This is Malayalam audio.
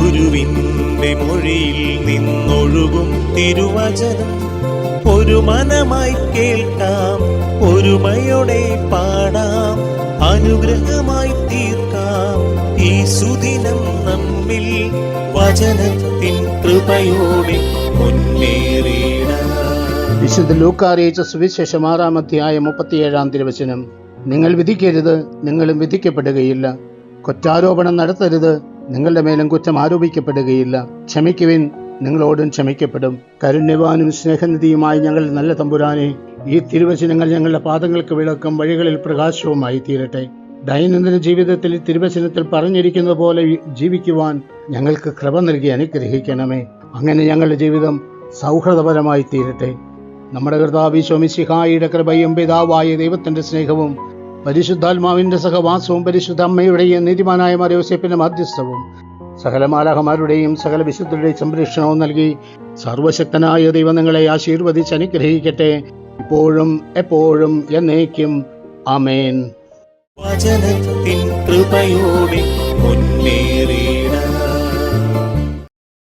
ഗുരുവിന്റെ മൊഴിയിൽ നിന്നൊഴുകും തിരുവചനം. ഒരു മനമായി കേൾക്കാം ഒരുമയോടെ പാടാം അനുഗ്രഹമായി തീർക്കാം. ഈ സുദിനം നമ്മിൽ വചനത്തിൻ കൃപയോടെ മുന്നേറിയിടാം വിശുദ്ധ ലൂക്ക അറിയിച്ച സുവിശേഷം ആറാം അധ്യായം മുപ്പത്തിയേഴാം തിരുവചനം. നിങ്ങൾ വിധിക്കരുത് നിങ്ങളും വിധിക്കപ്പെടുകയില്ല. കുറ്റാരോപണം നടത്തരുത് നിങ്ങളുടെ മേലും കുറ്റം ആരോപിക്കപ്പെടുകയില്ല. ക്ഷമിക്കുവിൻ നിങ്ങളോടും ക്ഷമിക്കപ്പെടും. കരുണ്യവാനും സ്നേഹനിധിയുമായി ഞങ്ങൾ നല്ല തമ്പുരാനെ ഈ തിരുവചനങ്ങൾ ഞങ്ങളുടെ പാദങ്ങൾക്ക് വിളക്കും വഴികളിൽ പ്രകാശവുമായി തീരട്ടെ. ദൈനംദിന ജീവിതത്തിൽ തിരുവചനത്തിൽ പറഞ്ഞിരിക്കുന്നത് പോലെ ജീവിക്കുവാൻ ഞങ്ങൾക്ക് കൃപ നൽകി അനുഗ്രഹിക്കണമേ. അങ്ങനെ ഞങ്ങളുടെ ജീവിതം സൗഹൃദപരമായി തീരട്ടെ. നമ്മുടെ കർത്താവ് ശോമിശിഹായിയുടെ കൃപയും പിതാവായ ദൈവത്തിന്റെ സ്നേഹവും പരിശുദ്ധാത്മാവിന്റെ സഹവാസവും പരിശുദ്ധ അമ്മയുടെയും നീതിമാനായ മറിയോസേപ്പിന്റെ മധ്യസ്ഥവും സകല മാലാഹമാരുടെയും സകല വിശുദ്ധരുടെയും സംരക്ഷണവും നൽകി സർവശക്തനായ ദൈവം നിങ്ങളെ ആശീർവദിച്ച് അനുഗ്രഹിക്കട്ടെ. ഇപ്പോഴും എപ്പോഴും എന്നേക്കും. അമേൻ വചനത്തിൻ കൃപയോടെ മുന്നേറിയിടാം